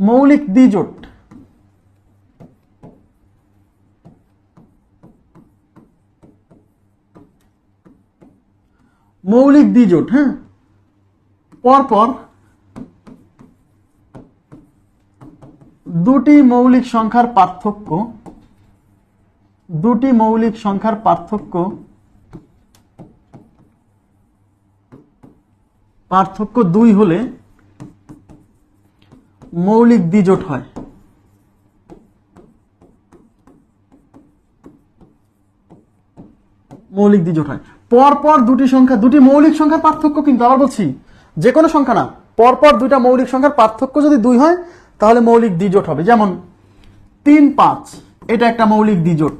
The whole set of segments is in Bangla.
মৌলিক দ্বিজোট। মৌলিক দ্বিজোট হ্যাঁ? পরপর দুটি মৌলিক সংখ্যার পার্থক্য, দুটি মৌলিক সংখ্যার পার্থক্য পার্থক্য দুই হলে মৌলিক দ্বিজোট হয়। মৌলিক দ্বিজোট হয়। পরপর দুটি সংখ্যা, দুটি মৌলিক সংখ্যার পার্থক্য কিন্তু আবার বলছি যে কোনো সংখ্যা না। পরপর দুইটা মৌলিক সংখ্যার পার্থক্য যদি দুই হয়, তাহলে মৌলিক দ্বিজোট হবে। যেমন তিন পাঁচ, এটা একটা মৌলিক দ্বিজোট।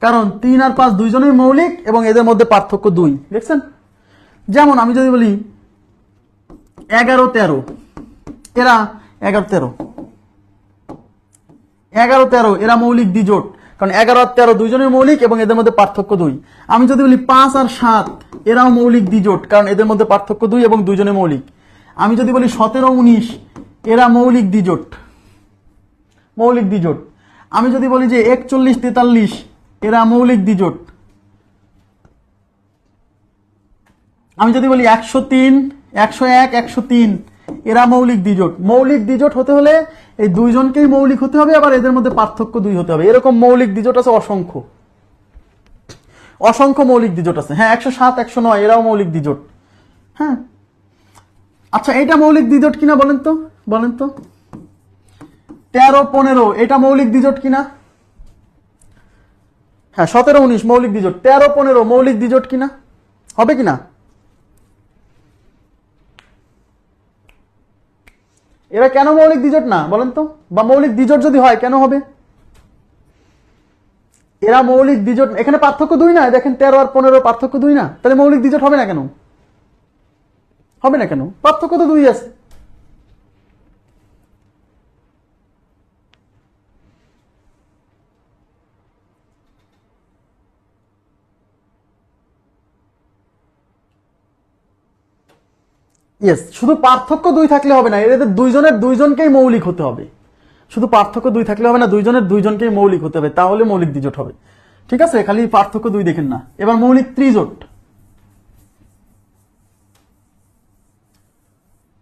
কারণ তিন আর পাঁচ দুইজনেই মৌলিক এবং এদের মধ্যে পার্থক্য দুই। দেখছেন? যেমন আমি যদি বলি, এগারো তেরো, এরা এগারো, তেরো। এগারো, তেরো, এরা মৌলিক দ্বিজোট। কারণ এগারো আর তেরো দুইজনের মৌলিক এবং এদের মধ্যে পার্থক্য দুই। আমি যদি বলি পাঁচ আর সাত, এরাও মৌলিক দ্বিজোট, কারণ এদের মধ্যে পার্থক্য দুই এবং দুইজনের মৌলিক। আমি যদি বলি সতেরো, উনিশ, এরা মৌলিক দ্বিজোট। মৌলিক দ্বিজোট। আমি যদি বলি যে একচল্লিশ, তেতাল্লিশ, এরা মৌলিক দ্বিজোট। আমি যদি বলি একশো তিন, একশো এক, একশো তিন এরা মৌলিক দ্বিজোট। মৌলিক দ্বিজোট হতে হলে এই দুইজনকেই মৌলিক হতে হবে, আবার এদের মধ্যে পার্থক্য দুই হতে হবে। এরকম মৌলিক দ্বিজোট আছে অসংখ্য। অসংখ্য মৌলিক দ্বিজোট আছে। হ্যাঁ একশো সাত, একশো নয়, এরাও মৌলিক দ্বিজোট। হ্যাঁ? আচ্ছা এটা মৌলিক দ্বিজোট কিনা বলেন তো? বলেন তো। তেরো, পনেরো, এটা মৌলিক দ্বিজোট কিনা? হ্যাঁ সতেরো, উনিশ, মৌলিক দ্বিজোট। তেরো, পনেরো, মৌলিক দ্বিজোট কিনা? হবে কিনা? এরা কেন মৌলিক দ্বিজোট না, বলেন তো? বা মৌলিক দ্বিজোট যদি হয়, কেন হবে? এরা মৌলিক দ্বিজোট, এখানে পার্থক্য দুই না, দেখেন তেরো আর পনেরো পার্থক্য দুই না, তাহলে মৌলিক দ্বিজোট হবে না কেন? হবে না কেন? পার্থক্য তো দুই আছে। ইয়েস শুধু পার্থক্য দুই থাকলে হবে না, এদের দুইজনের দুইজনকেই মৌলিক হতে হবে। শুধু পার্থক্য দুই থাকলে হবে না, দুইজনের দুইজনকেই মৌলিক হতে হবে, তাহলে মৌলিক দ্বিজোট হবে। ঠিক আছে? খালি পার্থক্য দুই দেখেন না। এবার মৌলিক ত্রিজোট।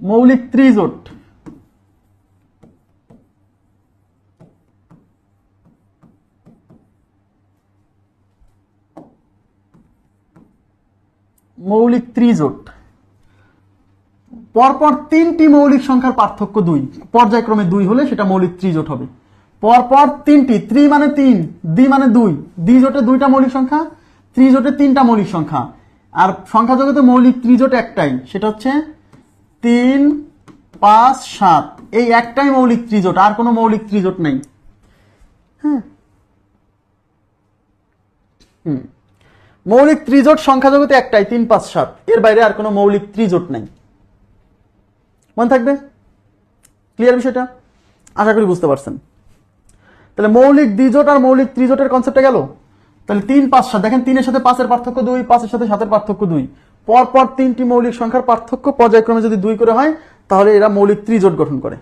মৌলিক ত্রিজোট। মৌলিক ত্রিজোট। পরপর তিনটি মৌলিক সংখ্যার পার্থক্য দুই। পর্যায়ক্রমে দুই হলে সেটা মৌলিক ত্রিজোট হবে। পরপর তিনটি, ত্রি মানে তিন, দ্বি মানে দুই। দ্বিজোটে দুইটা মৌলিক সংখ্যা, ত্রিজোটে তিনটা মৌলিক সংখ্যা। আর সংখ্যা জগতে মৌলিক ত্রিজোট একটাই, সেটা হচ্ছে তিন, পাঁচ, সাত। এই একটাই মৌলিক ত্রিজোট, আর কোনো মৌলিক ত্রিজোট নেই। হ্যাঁ। মৌলিক ত্রিজোট সংখ্যা জগতে একটাই, তিন, পাঁচ, সাত। এর বাইরে আর কোনো মৌলিক ত্রিজোট নাই। মনে থাকবে? ক্লিয়ার বিষয়টা? আশা করি বুঝতে পারছেন। তাহলে মৌলিক দ্বিজোট আর মৌলিক ত্রিজোটের কনসেপ্টটা গেল? তাহলে তিন পাঁচ সাত, দেখেন তিনের সাথে পাঁচের পার্থক্য দুই, পাঁচের সাথে সাতের পার্থক্য দুই। পরপর পর তিনটি মৌলিক সংখ্যার পার্থক্য পর্যায়ক্রমে যদি দুই করে হয়, তাহলে এরা মৌলিক ত্রিজোট গঠন করে।